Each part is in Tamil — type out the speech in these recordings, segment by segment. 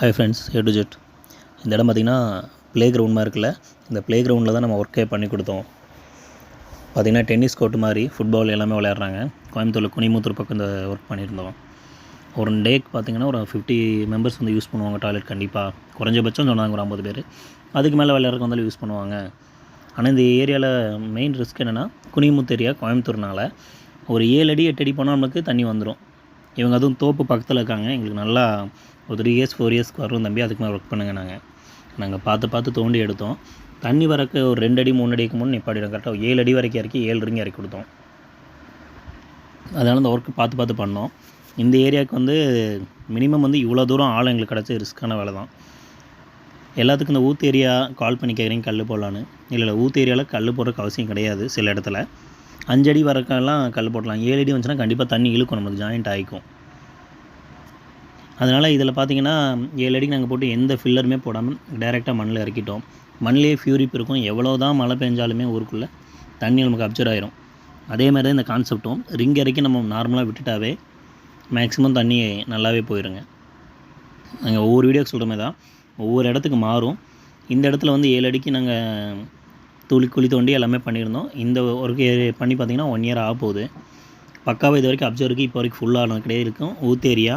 Hi friends A to Z இந்த இடம் பார்த்திங்கன்னா ப்ளே கிரவுண்ட் மாதிரி இருக்குல்ல. இந்த ப்ளே கிரவுண்டில் தான் நம்ம ஒர்க்கே பண்ணி கொடுத்தோம். பார்த்திங்கன்னா டென்னிஸ் கோர்ட் மாதிரி ஃபுட்பால் எல்லாமே விளையாடுறாங்க. கோயம்புத்தூரில் குனிமுத்தூர் பக்கம் இந்த ஒர்க் பண்ணியிருந்தோம். ஒரு டேக்கு பார்த்திங்கன்னா ஒரு ஃபிஃப்டி மெம்பர்ஸ் வந்து யூஸ் பண்ணுவாங்க டாய்லெட் கண்டிப்பாக குறைஞ்சபட்சம் சொன்னாங்க ஒரு ஐம்பது பேர். அதுக்கு மேலே விளையாடுறதுக்கு வந்தாலும் யூஸ் பண்ணுவாங்க. ஆனால் இந்த ஏரியாவில் மெயின் ரிஸ்க் என்னென்னா குனிமுத்து ஏரியா கோயம்புத்தூர்னால ஒரு ஏழு அடி எட்டு அடி போனால் நமக்கு தண்ணி வந்துடும் இவங்க அதுவும் தோப்பு பக்கத்தில் இருக்காங்க. எங்களுக்கு நல்லா ஒரு த்ரீ இயர்ஸ் ஃபோர் இயர்ஸ்க்கு வரும் தம்பி. அதுக்கு மேலே ஒர்க் பண்ணுங்க நாங்கள் நாங்கள் பார்த்து பார்த்து தோண்டி எடுத்தோம். தண்ணி வரக்கு ஒரு ரெண்டு அடி மூணு அடிக்கு முன் நிப்பாடிடும் கரெக்டாக ஏழு அடி வரைக்கும் இறக்கி ஏழு ரிங் இறக்கி கொடுத்தோம். அதனால் இந்த ஒர்க்கு பார்த்து பார்த்து பண்ணோம். இந்த ஏரியாவுக்கு வந்து மினிமம் வந்து இவ்வளோ தூரம் ஆள் எங்களுக்கு கிடச்சி ரிஸ்க்கான வேலை தான். எல்லாத்துக்கும் இந்த ஊத்து ஏரியா கால் பண்ணி கேட்குறீங்க கல் போடலான்னு. இல்லை இல்லை ஊத்து ஏரியாவில் கல் போடுறதுக்கு அவசியம் கிடையாது சில இடத்துல. அஞ்சடி வரக்கெல்லாம் கல் போடலாம். ஏழு அடி வந்துச்சுன்னா கண்டிப்பாக தண்ணி இழுக்கும். நமக்கு ஜாயிண்ட் ஆகிக்கும் அதனால் இதில் பார்த்தீங்கன்னா ஏழு அடிக்கு நாங்கள் போட்டு எந்த ஃபில்லருமே போடாமல் டைரெக்டாக மண்ணில் இறக்கிட்டோம். மண்ணிலே ஃபியூரிப் இருக்கும். எவ்வளோ தான் மழை பெஞ்சாலுமே ஊருக்குள்ளே தண்ணி நமக்கு அப்சர் ஆயிரும். அதே மாதிரி தான் இந்த கான்செப்ட்டும் ரிங் இறக்கி நம்ம நார்மலாக விட்டுட்டாவே மேக்ஸிமம் தண்ணி நல்லாவே போயிருங்க. நாங்கள் ஒவ்வொரு வீடியோக்கு சொல்கிற மாதிரி தான் ஒவ்வொரு இடத்துக்கு மாறும். இந்த இடத்துல வந்து ஏழு அடிக்கு நாங்கள் துளி குழி தோண்டி எல்லாமே பண்ணியிருந்தோம். இந்த ஒர்க்கு பண்ணி பார்த்திங்கன்னா ஒன் இயர் ஆக போகுது. பக்காவை இது வரைக்கும் அப்சர்வ் இருக்குது இப்போ வரைக்கும் ஃபுல்லாக கிடையாது இருக்கும். ஊத்து ஏரியா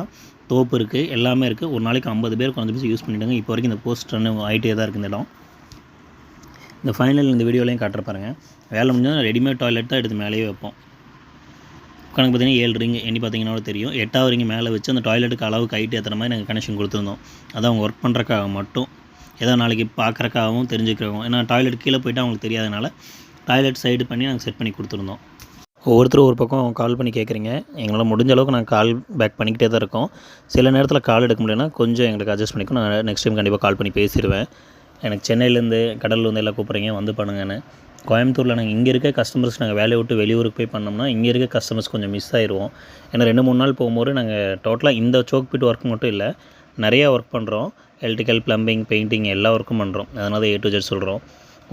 தோப்பு இருக்குது எல்லாமே இருக்குது ஒரு நாளைக்கு ஐம்பது பேர் கொஞ்சம் பேர் யூஸ் பண்ணிட்டாங்க இப்போ வரைக்கும் இந்த போஸ்ட் ரன் ஆகிட்டே தான் இருக்குது இந்த இடம். இந்த ஃபைனல் இந்த வீடியோலையும் காட்டுற பாருங்கள் வேலை முடிஞ்சால் ரெடிமேட் டாய்லெட் தான் எடுத்து மேலேயே வைப்போம். கணக்கு பார்த்தீங்கன்னா ஏழு ரிங் எண்ணி பார்த்தீங்கன்னா தெரியும். எட்டாவது ரிங் மேலே வச்சு அந்த டாய்லெட்டுக்கு அளவுக்கு ஹைட் ஏற்றுற மாதிரி நாங்கள் கனெக்ஷன் கொடுத்துருந்தோம். அதான் அவங்க ஒர்க் பண்ணுறக்காக மட்டும். ஏதோ நாளைக்கு பார்க்குறக்காகவும் தெரிஞ்சுக்கிறவும். ஏன்னா டாய்லெட் கீழே போயிட்டு அவங்களுக்கு தெரியாதனால டாய்லெட் சைடு பண்ணி நாங்கள் செட் பண்ணி கொடுத்துருந்தோம். ஒவ்வொருத்தரும் ஒரு பக்கம் கால் பண்ணி கேட்குறீங்க எங்களால் முடிஞ்ச அளவுக்கு நாங்கள் கால் பேக் பண்ணிக்கிட்டே தான் இருக்கோம். சில நேரத்தில் கால் எடுக்க முடியலன்னா கொஞ்சம் எங்களுக்கு அட்ஜஸ்ட் பண்ணிக்கும் நான் நெக்ஸ்ட் டைம் கண்டிப்பாக கால் பண்ணி பேசிடுவேன். எனக்கு சென்னையிலேருந்து கடலூர்லேருந்து எல்லாம் கூப்பிட்றீங்க வந்து பண்ணுங்கன்னு. கோயம்புத்தூரில் நாங்கள் இங்கே இருக்க கஸ்டமர்ஸ் நாங்கள் வேலையை விட்டு வெளியூருக்கு போய் பண்ணோம்னா இங்கே இருக்க கஸ்டமர்ஸ் கொஞ்சம் மிஸ் ஆயிடுவோம் ஏன்னா ரெண்டு மூணு நாள் போகும்போது நாங்கள் டோட்டலாக இந்த சோக் பிட் ஒர்க் மட்டும் இல்லை நிறையா ஒர்க் பண்ணுறோம் எலக்ட்ரிக்கல் ப்ளம்பிங் பெயிண்டிங் எல்லா ஒர்க்கும் பண்ணுறோம் அதனால தான் ஏ டு ஜெட் சொல்கிறோம்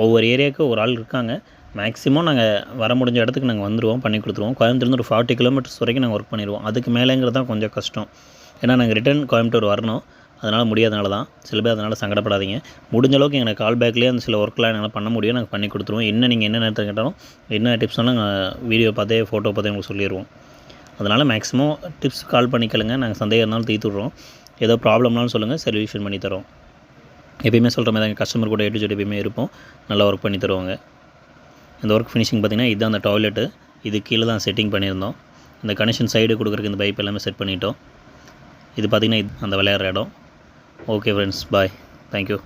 ஒவ்வொரு ஏரியாவுக்கு ஒரு ஆள் இருக்காங்க. மேக்ஸிமம் நாங்கள் வர முடிஞ்ச இடத்துக்கு நாங்கள் வந்துடுவோம் பண்ணி கொடுத்துருவோம். கோயம்புத்தூர்லேருந்து ஒரு ஃபார்ட்டி கிலோமீட்டர்ஸ் வரைக்கும் நாங்கள் ஒர்க் பண்ணிடுவோம் அதுக்கு மேலேங்கிறது தான் கொஞ்சம் கஷ்டம். ஏன்னா நாங்கள் ரிட்டர்ன் கோயம்புத்தூர் வரணும். அதனால் முடியாதனால தான் சில பேர் அதனால் சங்கடப்படாதீங்க. முடிஞ்ச அளவுக்கு எங்களுக்கு கால் பேக்லேயே அந்த சில ஒர்க்லாம் என்னால் பண்ண முடியும். நாங்கள் பண்ணி கொடுத்துருவோம். என்ன நீங்கள் என்ன நேரத்தில் கேட்டாலும் என்ன டிப்ஸ்னாலும் நாங்கள் வீடியோ பார்த்தே ஃபோட்டோ பார்த்தே உங்களுக்கு சொல்லிடுவோம் அதனால் மேக்ஸிமம் டிப்ஸ் கால் பண்ணிக்கலுங்க நாங்கள் சந்தேகம் இருந்தாலும் தீர்த்து விட்றோம். ஏதோ ப்ராப்ளம்னாலும் சொல்லுங்கள் சொல்யூஷன் பண்ணி தரோம். எப்பயுமே சொல்கிற மாதிரி தான் கஸ்டமர் கூட ஏட்டு எப்பயுமே இருப்போம். நல்லா ஒர்க் பண்ணி தருவாங்க. இந்த ஒர்க் ஃபினிஷிங் பார்த்திங்கன்னா இதுதான் அந்த டாய்லெட்டு இது கீழே தான் செட்டிங் பண்ணியிருந்தோம். இந்த கனெக்ஷன் சைடு கொடுக்குறக்கு இந்த பைப் எல்லாமே செட் பண்ணிட்டோம். இது பார்த்திங்கன்னா இது அந்த விளையாடுற இடம். Okay friends bye thank you